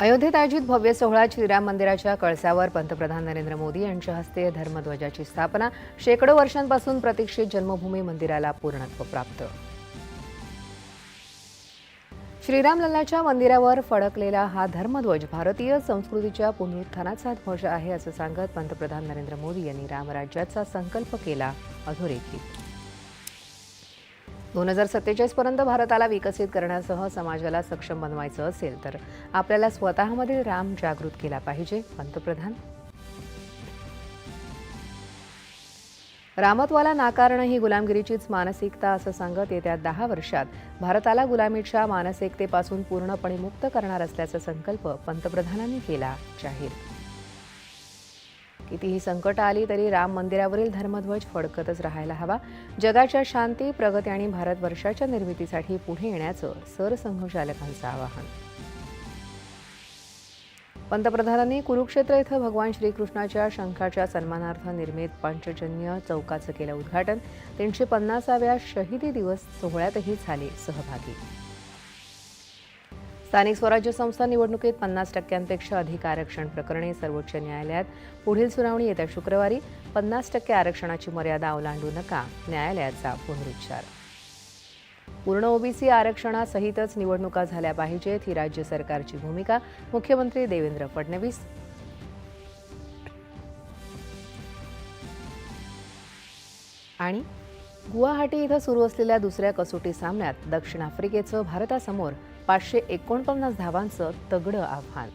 अयोध्येत आयोजित भव्य सोहळा श्रीराम मंदिराच्या कळसावर पंतप्रधान नरेंद्र मोदी यांच्या हस्ते धर्मध्वजाची स्थापना शेकडो वर्षांपासून प्रतीक्षित जन्मभूमी मंदिराला पूर्णत्व प्राप्त. श्रीरामलल्लाच्या मंदिरावर फडकलेला हा धर्मध्वज भारतीय संस्कृतीच्या पुनरुत्थानाचा ध्वज आहे असं सांगत पंतप्रधान नरेंद्र मोदी यांनी रामराज्याचा संकल्प केला अधोरेखित. दोन हजार सत्तेचाळीसपर्यंत भारताला विकसित करण्यासह समाजाला सक्षम बनवायचं असेल तर आपल्याला स्वतःमधील राम जागृत केला पाहिजे पंतप्रधान. रामत्वाला नाकारणं ही गुलामगिरीचीच मानसिकता असं सांगत येत्या दहा वर्षात भारताला गुलामीच्या मानसिकतेपासून पूर्णपणे मुक्त करणार असल्याचा संकल्प पंतप्रधानांनी केला जाहीर. कितीही संकट आली तरी राम मंदिरावरील धर्मध्वज फडकतच राहायला हवा. जगाच्या शांती प्रगती आणि भारतवर्षाच्या निर्मितीसाठी पुढे येण्याचं सरसंघचालकांचं आवाहन. पंतप्रधानांनी कुरुक्षेत्र इथं भगवान श्रीकृष्णाच्या शंखाच्या सन्मानार्थ निर्मित पंचजन्य चौकाचं केलं उद्घाटन. तीनशे पन्नासाव्या शहीदी दिवस सोहळ्यातही झाले सहभागी. स्थानिक स्वराज्य संस्था निवडणुकीत पन्नास टक्क्यांपेक्षा अधिक आरक्षण प्रकरणी सर्वोच्च न्यायालयात पुढील सुनावणी येत्या शुक्रवारी. पन्नास टक्के आरक्षणाची मर्यादा ओलांडू नका न्यायालयाचा पुनरुच्चार. पूर्ण ओबीसी आरक्षणासहितच निवडणुका झाल्या पाहिजेत ही राज्य सरकारची भूमिका. मुख्यमंत्री देवेंद्र फडणवीस. आणि गुवाहाटी इथं सुरू असलेल्या दुसऱ्या कसोटी सामन्यात दक्षिण आफ्रिकेचं भारतासमोर पाचशे एकोणपन्नास धावांचं तगडं आव्हान.